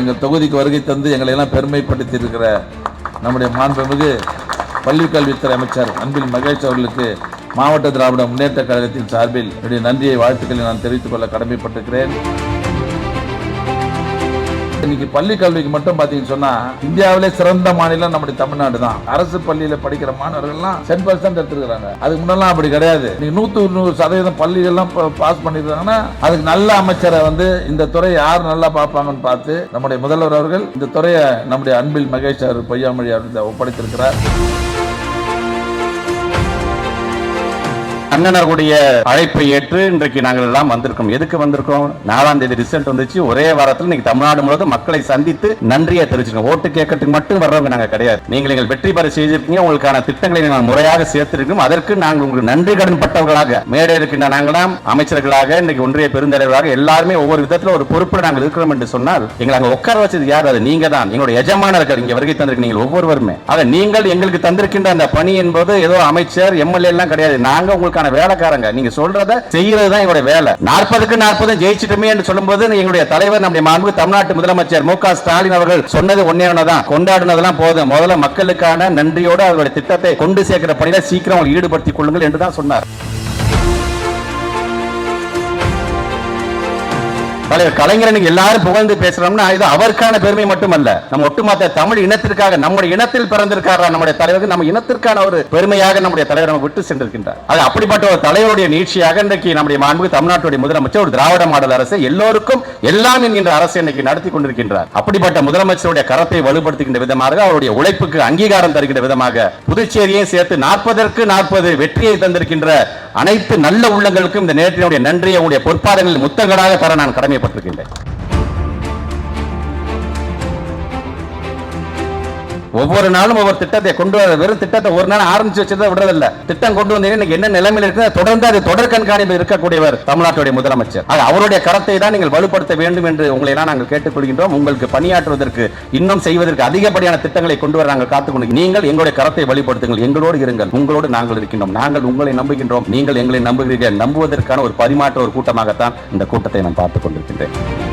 எங்கள் தொகுதிக்கு வருகை தந்து எங்களை எல்லாம் பெருமைப்படுத்தி இருக்கிற நம்முடைய மாண்புமிகு பள்ளிக்கல்வித்துறை அமைச்சர் அன்பில் மகேஷ் அவர்களுக்கு மாவட்ட திராவிட முன்னேற்ற கழகத்தின் சார்பில் என்னுடைய நன்றியை வாழ்த்துக்களை நான் தெரிவித்துக் கொள்ள கடமைப்பட்டிருக்கிறேன். இன்னைக்கு பள்ளி கல்விக்கு மட்டும் பாத்தீங்கன்னு சொன்னா இந்தியாவிலே சிறந்த மாநிலம் நம்முடைய தமிழ்நாடு தான். அரசு பள்ளியில படிக்கிற மாணவர்கள்லாம் டென் பர்சன்ட் எடுத்துருக்காங்க அதுக்கு முன்னெல்லாம் அப்படி கிடையாது. நீ நூத்து நூறு சதவீதம் பள்ளிகள்லாம் பாஸ் பண்ணிருக்காங்கன்னா அதுக்கு நல்ல அமைச்சரை வந்து இந்த துறையை யார் நல்லா பார்ப்பாங்கன்னு பார்த்து நம்முடைய முதல்வர் அவர்கள் இந்த துறையை நம்முடைய அன்பில் மகேஷ் அவர் பொய்யாமொழி அவர்கள் ஒப்படைத்திருக்கிறார். அண்ணனர்களுடைய அழைப்பை ஏற்று இன்றைக்கு நாங்கள் எல்லாம் வந்திருக்கோம். எதுக்கு வந்திருக்கோம்? நாலாம் தேதி ரிசல்ட் வந்துச்சு. ஒரே வாரத்தில் இன்னைக்கு தமிழ்நாடு முழுவதும் மக்களை சந்தித்து நன்றியை தெரிவிச்சிருக்கோம் ஓட்டு கேட்கறதுக்கு மட்டும் வர்றவங்க நாங்க கிடையாது. நீங்கள் எங்கள் வெற்றி பெற செய்திருக்கீங்க. உங்களுக்கான திட்டங்களை நாங்கள் முறையாக சேர்த்திருக்கோம். அதற்கு நாங்கள் உங்களுக்கு நன்றி கடன் பட்டவர்களாக மேடை இருக்கின்ற நாங்களாம் அமைச்சர்களாக இன்னைக்கு ஒன்றிய பெருந்தலைவராக எல்லாருமே ஒவ்வொரு விதத்தில் ஒரு பொறுப்பில் நாங்கள் இருக்கிறோம் என்று சொன்னால் எங்களை அங்க உட்கார வச்சது யார்? அது நீங்க தான் எங்களுடைய எஜமானர்கள் இங்க வருகை தந்திருக்கு நீங்கள் ஒவ்வொருவருமே. ஆக நீங்கள் எங்களுக்கு தந்திருக்கின்ற அந்த பணி என்பது ஏதோ அமைச்சர் எம்எல்ஏ எல்லாம் கிடையாது. நாங்க உங்களுக்கான வேலைக்காரங்க. நீங்க சொல்றத செய்யறது தான் வேலை. நாற்பதுக்கு நாற்பது ஜெயிச்சிட்டுமே என்று சொல்லும்போது எங்களுடைய தலைவர் நம்முடைய மாண்பு தமிழ்நாட்டு முதலமைச்சர் மு ஸ்டாலின் அவர்கள் சொன்னது ஒன்னே ஒண்ணுதான் கொண்டாடுனதெல்லாம் போதும். முதல்ல மக்களுக்கான நன்றியோடு அவருடைய திட்டத்தை கொண்டு சேர்க்கிற பணியில சீக்கிரம் ஈடுபடுத்திக் கொள்ளுங்கள் என்று தான் சொன்னார். தலைவர் கலைஞரனுக்கு எல்லாரும் புகழ்ந்து பேசுறோம்னா இது அவருக்கான பெருமை மட்டுமல்ல. நம்ம ஒட்டுமொத்த தமிழ் இனத்திற்காக நம்முடைய இனத்தில் பிறந்திருக்காரா நம்முடைய தலைவருக்கு நம்ம இனத்திற்கான ஒரு பெருமையாக நம்முடைய தலைவர் நம்ம விட்டு சென்றிருக்கின்றார். அது அப்படிப்பட்ட ஒரு தலைவருடைய நீட்சியாக இன்றைக்கு நம்முடைய மாண்பு தமிழ்நாட்டுடைய முதலமைச்சர் ஒரு திராவிட மாடல் அரசு எல்லோருக்கும் எல்லாம் என்கின்ற அரசு இன்னைக்கு நடத்தி கொண்டிருக்கின்றார். அப்படிப்பட்ட முதலமைச்சருடைய கரத்தை வலுப்படுத்துகின்ற விதமாக அவருடைய உழைப்புக்கு அங்கீகாரம் தருகின்ற விதமாக புதுச்சேரியை சேர்த்து நாற்பதற்கு நாற்பது வெற்றியை தந்திருக்கின்ற அனைத்து நல்ல உள்ளங்களுக்கும் இந்த நேரத்தினுடைய நன்றியை உங்களுடைய பொற்பாதங்களில் முத்தங்களாக தர நான் പത്രികയുണ്ട് ஒவ்வொரு நாளும் ஒவ்வொரு திட்டத்தை கொண்டு வர வெறும் திட்டத்தை ஒரு நாள் ஆரம்பிச்சு வச்சதை விடுறதில்ல. திட்டம் கொண்டு வந்து இன்னைக்கு என்ன நிலைமையில் இருக்கு தொடர்ந்து அது தொடர் கண்காணிப்பு இருக்கக்கூடியவர் தமிழ்நாட்டுடைய முதலமைச்சர். அது அவருடைய கரத்தை தான் நீங்கள் வலுப்படுத்த வேண்டும் என்று உங்களை எல்லாம் நாங்கள் கேட்டுக்கொள்கின்றோம். உங்களுக்கு பணியாற்றுவதற்கு இன்னும் செய்வதற்கு அதிகப்படியான திட்டங்களை கொண்டு வர நாங்கள் காத்துக் கொண்டு நீங்கள் எங்களுடைய கரத்தை வலுப்படுத்துங்கள். எங்களோடு இருங்கள். உங்களோடு நாங்கள் இருக்கின்றோம். நாங்கள் உங்களை நம்புகின்றோம். நீங்கள் எங்களை நம்புகிறீர்கள். நம்புவதற்கான ஒரு பரிமாற்ற ஒரு கூட்டமாகத்தான் இந்த கூட்டத்தை நான் பார்த்துக் கொண்டிருக்கின்றேன்.